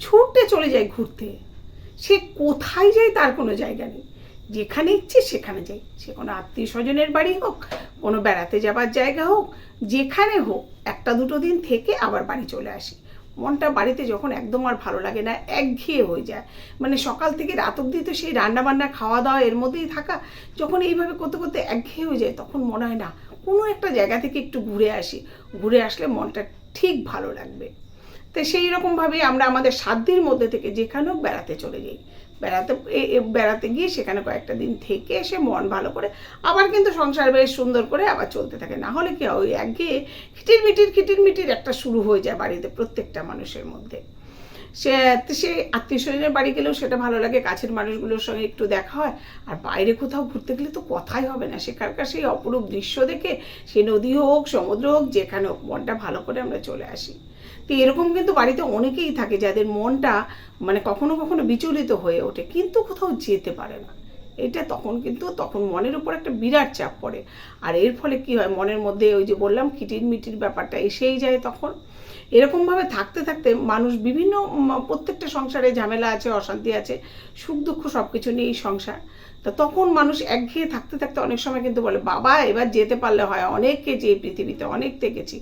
ছুটে চলে যায় ঘুরতে। সে কোথায় যায় তার কোনো জায়গা নেই। যেখানে ইচ্ছে সেখানে যাই সে কোনো আত্মীয় স্বজনের বাড়ি হোক, কোনো বেড়াতে যাবার জায়গা হোক, যেখানে হোক, একটা দুটো দিন থেকে আবার বাড়ি চলে আসি। মনটা বাড়িতে যখন একদম আর ভালো লাগে না, একঘেয়ে হয়ে যায়। মানে সকাল থেকে রাত অবধি তো সেই রান্না বান্না খাওয়া দাওয়া এর মধ্যেই থাকা, যখন এইভাবে করতে করতে একঘেয়ে হয়ে যায়, তখন মনে হয় না, কোনো একটা জায়গা থেকে একটু ঘুরে আসি। ঘুরে আসলে মনটা ঠিক ভালো লাগবে। তো সেই রকমভাবেই আমরা আমাদের সাধ্যের মধ্যে থেকে যেখানেও বেড়াতে চলে যাই। বেড়াতে বেড়াতে গিয়ে সেখানে কয়েকটা দিন থেকে এসে মন ভালো করে আবার কিন্তু সংসার বেশ সুন্দর করে আবার চলতে থাকে। না হলে কি ওই একঘেয়ে খিটির মিটির খিটির মিটির একটা শুরু হয়ে যায় বাড়িতে প্রত্যেকটা মানুষের মধ্যে। সে সে আত্মীয় স্বজনের বাড়ি গেলেও সেটা ভালো লাগে, কাছের মানুষগুলোর সঙ্গে একটু দেখা হয়। আর বাইরে কোথাও ঘুরতে গেলে তো কথাই হবে না। সেখানকার সেই অপরূপ দৃশ্য দেখে সে নদী হোক, সমুদ্র হোক, যেখানে হোক মনটা ভালো করে আমরা চলে আসি। তো এরকম কিন্তু বাড়িতে অনেকেই থাকে যাদের মনটা মানে কখনো কখনো বিচলিত হয়ে ওঠে, কিন্তু কোথাও যেতে পারে না। এটা তখন কিন্তু তখন মনের উপর একটা বিরাট চাপ পড়ে। আর এর ফলে কি হয়? মনের মধ্যে ওই যে বললাম কিটির মিটির ব্যাপারটা এসেই যায় তখন। এরকমভাবে থাকতে থাকতে মানুষ বিভিন্ন প্রত্যেকটা সংসারে ঝামেলা আছে, অশান্তি আছে, সুখ দুঃখ সব কিছু নিয়েই সংসার। তা তখন মানুষ একঘেয়ে থাকতে থাকতে অনেক সময় কিন্তু বলে, বাবা, এবার যেতে পারলে হয় অনেককে যে পৃথিবীতে, অনেক থেকেছি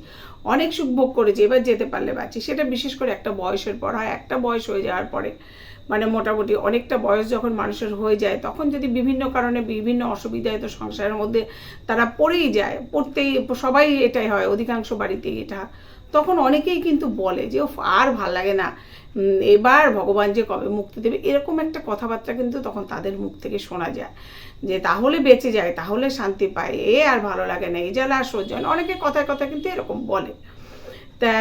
অনেক সুখ ভোগ করেছি, এবার যেতে পারলে বাঁচি। সেটা বিশেষ করে একটা বয়সের পর হয়, একটা বয়স হয়ে যাওয়ার পরে। মানে মোটামুটি অনেকটা বয়স যখন মানুষের হয়ে যায়, তখন যদি বিভিন্ন কারণে বিভিন্ন অসুবিধায় তো সংসারের মধ্যে তারা পড়েই যায়, পড়তেই সবাই এটাই হয়, অধিকাংশ বাড়িতেই এটা। তখন অনেকেই কিন্তু বলে যে আর ভালো লাগে না। এবার ভগবান যে কবে মুক্তি দেবে, এরকম একটা কথাবার্তা কিন্তু তখন তাদের মুখ থেকে শোনা যায়। যে, তাহলে বেঁচে যায়, তাহলে শান্তি পায়, এ আর ভালো লাগে না এই জ্বালা, আর সহ্য হয়। অনেকে কথায় কথায় কিন্তু এরকম বলে। তা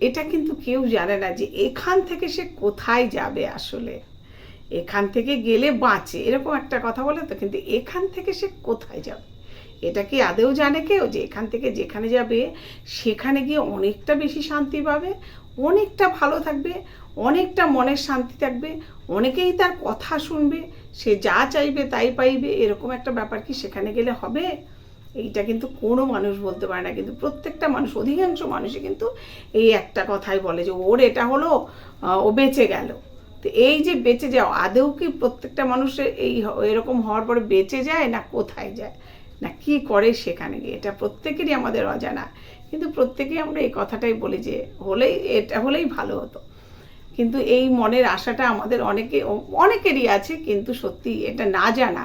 এটা কিন্তু কেউ জানে না যে, এখান থেকে সে কোথায় যাবে আসলে? এখান থেকে গেলে বাঁচে, এরকম একটা কথা বলে তো, কিন্তু এখান থেকে সে কোথায় যাবে? এটা কি আদেও জানে কেউ যে এখান থেকে যেখানে যাবে, সেখানে গিয়ে অনেকটা বেশি শান্তি পাবে, অনেকটা ভালো থাকবে, অনেকটা মনের শান্তি থাকবে, অনেকেই তার কথা শুনবে, সে যা চাইবে তাই পাইবে, এরকম একটা ব্যাপার কি সেখানে গেলে হবে? এইটা কিন্তু কোনো মানুষ বলতে পারে না। কিন্তু প্রত্যেকটা মানুষ, অধিকাংশ মানুষই কিন্তু এই একটা কথাই বলে যে, ওর এটা হলো ও বেঁচে গেল। তো এই যে বেঁচে যাও আদেও কি প্রত্যেকটা মানুষের এই এরকম হওয়ার পরে বেঁচে যায় না কোথায় যায়? না, কি করে সেখানে গিয়ে? এটা প্রত্যেকেরই আমাদের অজানা। কিন্তু প্রত্যেকেই আমরা এই কথাটাই বলি যে, হলেই এটা হলেই ভালো হতো। কিন্তু এই মনের আশাটা আমাদের অনেকে, অনেকেরই আছে, কিন্তু সত্যি এটা না জানা।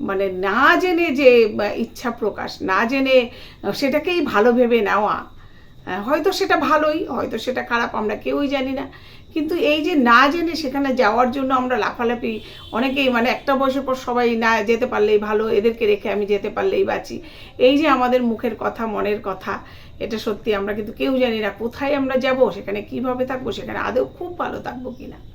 মানে না জেনে যে ইচ্ছা প্রকাশ, না জেনে সেটাকেই ভালো ভেবে নেওয়া হয়তো সেটা ভালোই, হয়তো সেটা খারাপ, আমরা কেউই জানি না। কিন্তু এই যে না জেনে সেখানে যাওয়ার জন্য আমরা লাফালাফি, অনেকেই মানে একটা বয়সের পর সবাই না যেতে পারলেই ভালো, এদেরকে রেখে আমি যেতে পারলেই বাঁচি। এই যে আমাদের মুখের কথা, মনের কথা, এটা সত্যি আমরা কিন্তু কেউ জানি না কোথায় আমরা যাব, সেখানে কীভাবে থাকব, সেখানে আদৌ খুব ভালো থাকব কিনা।